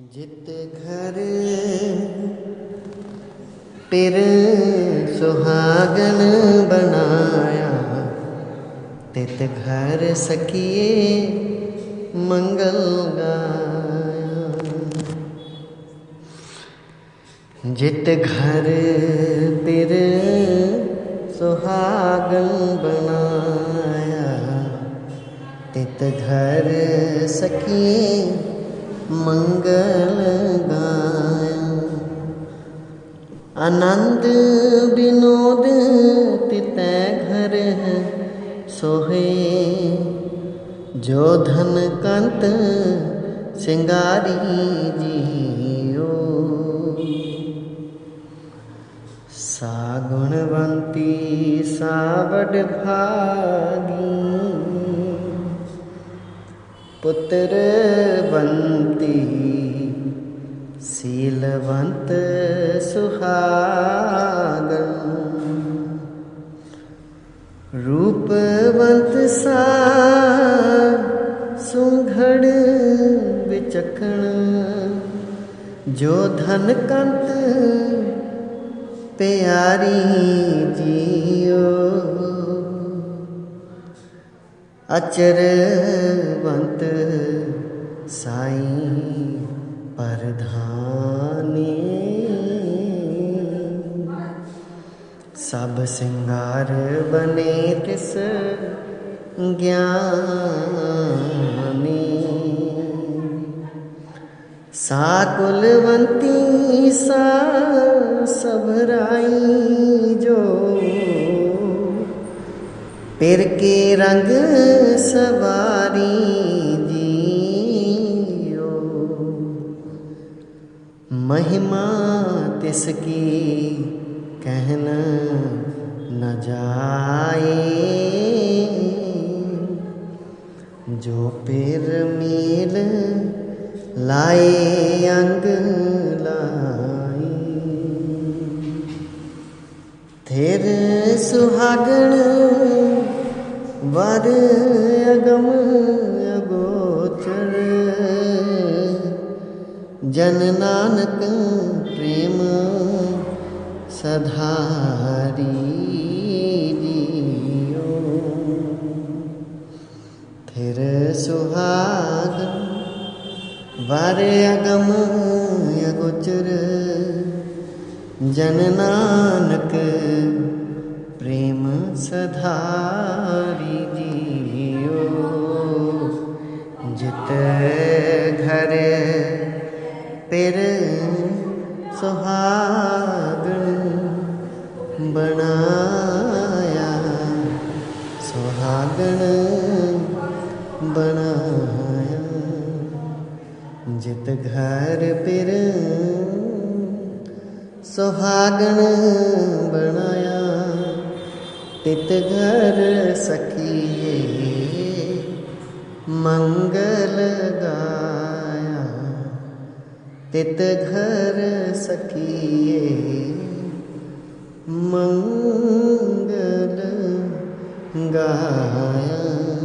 जित घर पिर सुहागन बनाया, तित घर सकिए मंगल गाया। जित घर पिर सुहागन बनाया, तित घर सकिए मंगल गाया। आनंद विनोद तितै घर है, सोहे। जो धन कंत सिंगारी जियो। सा गुणवंती सा वड भागी। पुत्र बंती सीलवंत सुहागन। रूपवंत सा सुघड़ जो धन कंत प्यारी जियो। अचरवंत साईं परधानी। सब सिंगार बने तिस ज्ञानी। सा कुलवंती सा सबराई जो पिर के रंग सवारी जियो। महिमा तिसकी कहना न जाए। जो पिर मेल लाए, अंग लाए। थिर सुहागण वर अगम अगोचर। जन नानक प्रेम सधारी जियो फिर सुहाग वर अगम अगोचर। जन नानक जित घर पिर सुहागन बनाया सुहागन बनाया। जित घर पिर सुहागन बनाया, तित घर सखिए मंगल गाया तित घर सखिए मंगल गाया।